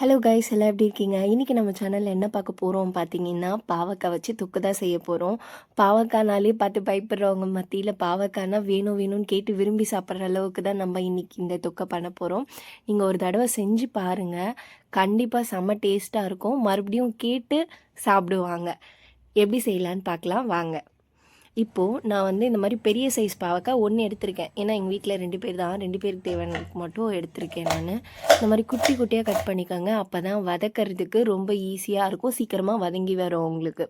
Hello guys எல்லாம் எப்படி இருக்கீங்க? இன்றைக்கி நம்ம சேனலில் என்ன பார்க்க போகிறோம் பார்த்தீங்கன்னா பாவக்காய் வச்சு தொக்கு தான் செய்ய போகிறோம் பாவக்காய்னாலே பார்த்து பயப்படுறவங்க மத்தியில் பாவக்காய்னா வேணும் வேணும்னு கேட்டு விரும்பி சாப்பிட்ற அளவுக்கு தான் நம்ம இன்றைக்கி இந்த தொக்கை பண்ண போகிறோம் நீங்கள் ஒரு தடவை செஞ்சு பாருங்கள் கண்டிப்பாக செம்ம டேஸ்ட்டாக இருக்கும். மறுபடியும் கேட்டு சாப்பிடுவாங்க. எப்படி செய்யலான்னு பார்க்கலாம். வாங்க. இப்போது நான் வந்து இந்த மாதிரி பெரிய சைஸ் பாவக்காய் ஒன்று எடுத்திருக்கேன். ஏன்னா எங்கள் வீட்டில் ரெண்டு பேர் தான். ரெண்டு பேருக்கு தேவையானதுக்கு மட்டும் எடுத்திருக்கேன் நான். இந்த மாதிரி குட்டி குட்டியாக கட் பண்ணிக்கோங்க. அப்போ தான் வதக்கிறதுக்கு ரொம்ப ஈஸியாக இருக்கும். சீக்கிரமாக வதங்கி வரும் உங்களுக்கு.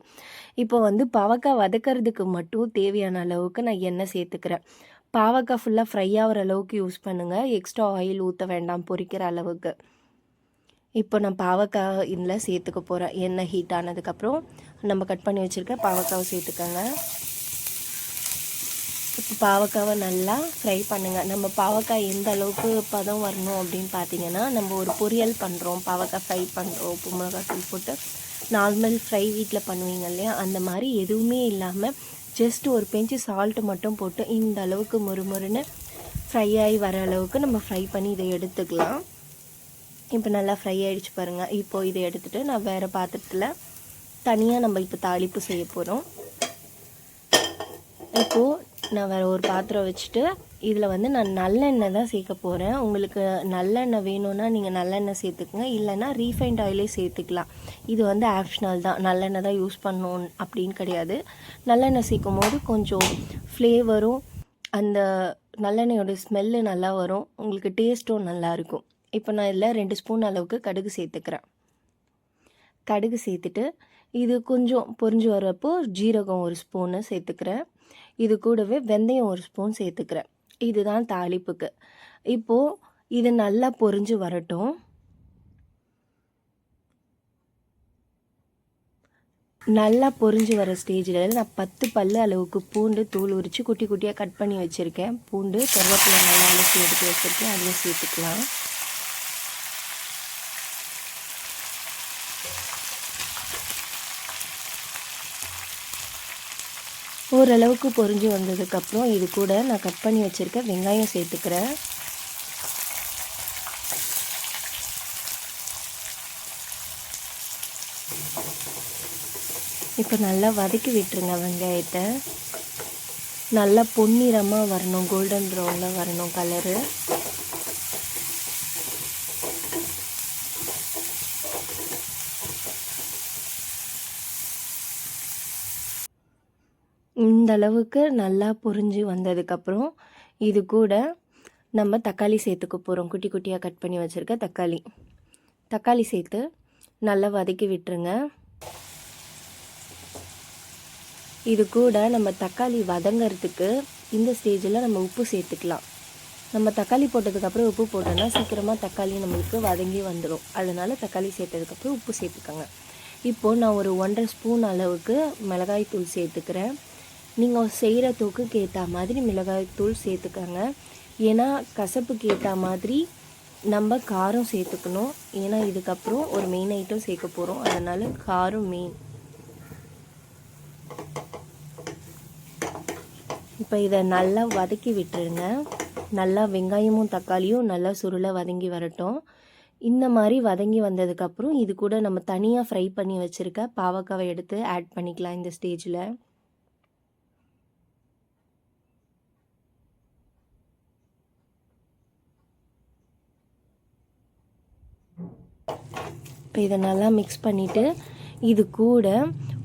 இப்போ வந்து பாவக்காய் வதக்கிறதுக்கு மட்டும் தேவையான அளவுக்கு நான் எண்ணெய் சேர்த்துக்கிறேன். பாவக்காய் ஃபுல்லாக ஃப்ரை ஆகிற அளவுக்கு யூஸ் பண்ணுங்கள் எக்ஸ்ட்ரா ஆயில் ஊற்ற வேண்டாம். பொரிக்கிற அளவுக்கு. இப்போ நான் பாவக்காய் இதில் சேர்த்துக்க போகிறேன் எண்ணெய் ஹீட் ஆனதுக்கப்புறம் நம்ம கட் பண்ணி வச்சுருக்க பாவக்காவை சேர்த்துக்கோங்க. பாவக்காவை நல்லா ஃப்ரை பண்ணுங்கள் நம்ம பாவக்காய் எந்த அளவுக்கு பதம் வரணும் அப்படின்னு பார்த்தீங்கன்னா நம்ம ஒரு பொரியல் பண்ணுறோம் பாவக்காய் ஃப்ரை பண்ணுறோம் உப்பு மிளகாத்தூள் போட்டு நார்மல் ஃப்ரை வீட்டில் பண்ணுவீங்க இல்லையா? அந்த மாதிரி எதுவுமே இல்லாமல் ஜஸ்ட் ஒரு பெஞ்சு சால்ட்டு மட்டும் போட்டு இந்த அளவுக்கு முறுமுறுன்னு ஃப்ரை ஆகி வர அளவுக்கு நம்ம ஃப்ரை பண்ணி இதை எடுத்துக்கலாம். இப்போ நல்லா ஃப்ரை ஆகிடுச்சு பாருங்கள் இப்போது இதை எடுத்துகிட்டு நான் வேறு பாத்திரத்தில் தனியாக நம்ம இப்போ தாளிப்பு செய்ய போகிறோம் இப்போது நான் வேறு ஒரு பாத்திரம் வச்சுட்டு இதில் வந்து நான் நல்லெண்ணெய் தான் சேர்க்க போகிறேன் உங்களுக்கு நல்லெண்ணெய் வேணும்னா நீங்கள் நல்லெண்ணெய் சேர்த்துக்குங்க. இல்லைன்னா ரீஃபைண்ட் ஆயிலே சேர்த்துக்கலாம். இது வந்து ஆப்ஷனல் தான். நல்லெண்ணெய் தான் யூஸ் பண்ணணும் அப்படின்னு கிடையாது. நல்லெண்ணெய் சேர்க்கும் போது கொஞ்சம் ஃப்ளேவரும் அந்த நல்லெண்ணெயோட ஸ்மெல்லு நல்லா வரும். உங்களுக்கு டேஸ்ட்டும் நல்லாயிருக்கும் இப்போ நான் இதில் ரெண்டு ஸ்பூன் அளவுக்கு கடுகு சேர்த்துக்கிறேன். கடுகு சேர்த்துட்டு இது கொஞ்சம் பொறிஞ்சு வரப்போ ஜீரகம் ஒரு ஸ்பூனு சேர்த்துக்கிறேன். இது கூடவே வெந்தயம் ஒரு ஸ்பூன் சேர்த்துக்கிறேன். இதுதான் தாளிப்புக்கு. இப்போது இது நல்லா பொரிஞ்சு வரட்டும். நல்லா பொரிஞ்சு வர ஸ்டேஜில் நான் பத்து பல்லு அளவுக்கு பூண்டு தூள் உரித்து குட்டி குட்டியாக கட் பண்ணி வச்சுருக்கேன். பூண்டு கருவேப்பிலை நல்லா அலசி எடுத்து வச்சுருக்கேன். அதையும் சேர்த்துக்கலாம். ஓரளவுக்கு பொரிஞ்சு வந்ததுக்கப்புறம் இது கூட நான் கட் பண்ணி வச்சுருக்க வெங்காயம் சேர்த்துக்கிறேன். இப்போ நல்லா வதக்கி விட்டுருங்க வெங்காயத்தை. நல்லா பொன்னிறமாக வரணும் கோல்டன் ப்ரௌனில் வரணும் கலரு இந்த அளவுக்கு நல்லா பொரிஞ்சு வந்ததுக்கப்புறம் இது கூட நம்ம தக்காளி சேர்த்துக்க போகிறோம் குட்டி குட்டியாக கட் பண்ணி வச்சுருக்க தக்காளி. தக்காளி சேர்த்து நல்லா வதக்கி விட்டுருங்க. இது கூட நம்ம தக்காளி வதங்கிறதுக்கு இந்த ஸ்டேஜில் நம்ம உப்பு சேர்த்துக்கலாம். நம்ம தக்காளி போட்டதுக்கப்புறம் உப்பு போட்டோன்னா சீக்கிரமாக தக்காளி நம்மளுக்கு வதங்கி வந்துடும் அதனால் தக்காளி சேர்த்ததுக்கப்புறம் உப்பு சேர்த்துக்கோங்க. இப்போது நான் ஒரு ஒன்றரை ஸ்பூன் அளவுக்கு மிளகாய் தூள் சேர்த்துக்கிறேன். நீங்கள் செய்கிற தொக்குக்கு ஏற்ற மாதிரி மிளகாய் தூள் சேர்த்துக்கோங்க. ஏன்னா கசப்புக்கு ஏற்ற மாதிரி நம்ம காரம் சேர்த்துக்கணும். ஏன்னா இதுக்கப்புறம் ஒரு மெயின் ஐட்டம் சேர்க்க போகிறோம் அதனால் காரம் மெயின் இப்போ இதை நல்லா வதக்கி விட்டுருங்க. நல்லா வெங்காயமும் தக்காளியும் நல்லா சுருளை வதங்கி வரட்டும். இந்த மாதிரி வதங்கி வந்ததுக்கப்புறம் இது கூட நம்ம தனியாக ஃப்ரை பண்ணி வச்சுருக்க பாவக்காவை எடுத்து ஆட் பண்ணிக்கலாம் இந்த ஸ்டேஜில் இப்போ இதை நல்லா மிக்ஸ் பண்ணிவிட்டு இது கூட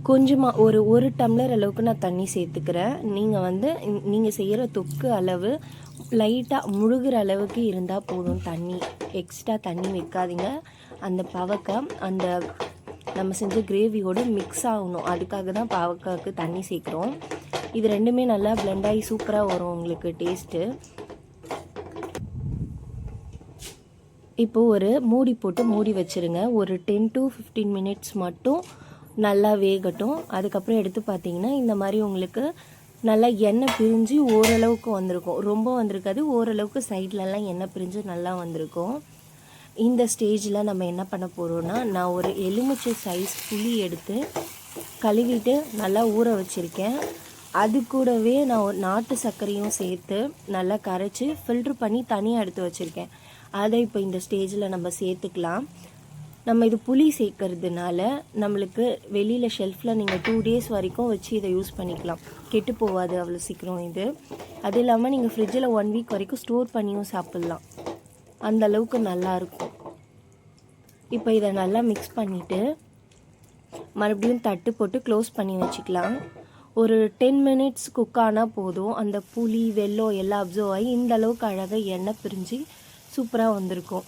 கொஞ்சமாக ஒரு ஒரு டம்ளர் அளவுக்கு நான் தண்ணி சேர்த்துக்கிறேன். நீங்கள் வந்து நீங்கள் செய்கிற தொக்கு அளவு லைட்டாக முழுகிற அளவுக்கு இருந்தால் போதும். தண்ணி எக்ஸ்ட்ரா தண்ணி வைக்காதீங்க. அந்த பவக்காய் அந்த நம்ம செஞ்ச கிரேவியோடு மிக்ஸ் ஆகணும். அதுக்காக தான் பாவக்காய்க்கு தண்ணி சேர்க்குறோம். இது ரெண்டுமே நல்லா பிளெண்ட் ஆகி சூப்பராக வரும் உங்களுக்கு டேஸ்ட்டு இப்போது ஒரு மூடி போட்டு மூடி வச்சுருங்க. ஒரு டென் டு ஃபிஃப்டீன் மினிட்ஸ் மட்டும் நல்லா வேகட்டும். அதுக்கப்புறம் எடுத்து பார்த்தீங்கன்னா இந்த மாதிரி உங்களுக்கு நல்லா எண்ணெய் பிரிஞ்சு ஓரளவுக்கு வந்திருக்கும். ரொம்ப வந்திருக்காது ஓரளவுக்கு சைட்லலாம் எண்ணெய் பிரிஞ்சு நல்லா வந்திருக்கும். இந்த ஸ்டேஜில் நம்ம என்ன பண்ண போகிறோன்னா நான் ஒரு எலுமிச்சை சைஸ் புளி எடுத்து கழுவிட்டு நல்லா ஊற வச்சுருக்கேன். அது கூடவே நான் ஒரு நாட்டு சர்க்கரையும் சேர்த்து நல்லா கரைச்சி ஃபில்ட்ரு பண்ணி தனியாக எடுத்து வச்சுருக்கேன். அதை இப்போ இந்த ஸ்டேஜில் நம்ம சேர்த்துக்கலாம். நம்ம இது புளி சேர்க்கறதுனால நம்மளுக்கு வெளியில் ஷெல்ஃபில் நீங்கள் டூ டேஸ் வரைக்கும் வச்சு இதை யூஸ் பண்ணிக்கலாம். கெட்டு போகாது அவ்வளோ சீக்கிரம் இது. அது இல்லாமல் நீங்கள் ஃப்ரிட்ஜில் ஒன் வீக் வரைக்கும் ஸ்டோர் பண்ணியும் சாப்பிட்லாம். அந்த அளவுக்கு நல்லாயிருக்கும் இப்போ இதை நல்லா மிக்ஸ் பண்ணிவிட்டு மறுபடியும் தட்டு போட்டு க்ளோஸ் பண்ணி வச்சுக்கலாம். ஒரு டென் மினிட்ஸ் குக் ஆனால் போதும். அந்த புளி வெல்லம் எல்லாம் அப்சர்வ் ஆகி இந்த அளவுக்கு அழகாக எண்ணெய் பிரிஞ்சு சூப்பராக வந்திருக்கும்.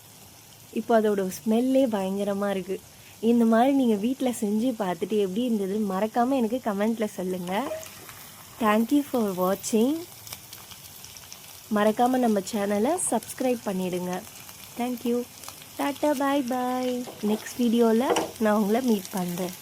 இப்போ அதோட ஸ்மெல்லே பயங்கரமாக இருக்குது இந்த மாதிரி நீங்கள் வீட்டில் செஞ்சு பார்த்துட்டு எப்படி இருந்தது மறக்காமல் எனக்கு கமெண்ட்டில் சொல்லுங்கள் தேங்க்யூ ஃபார் வாட்சிங் மறக்காமல் நம்ம சேனலை சப்ஸ்கிரைப் பண்ணிவிடுங்க thank you tata bye bye next வீடியோவில் நான் உங்களை மீட் பண்ணுறேன்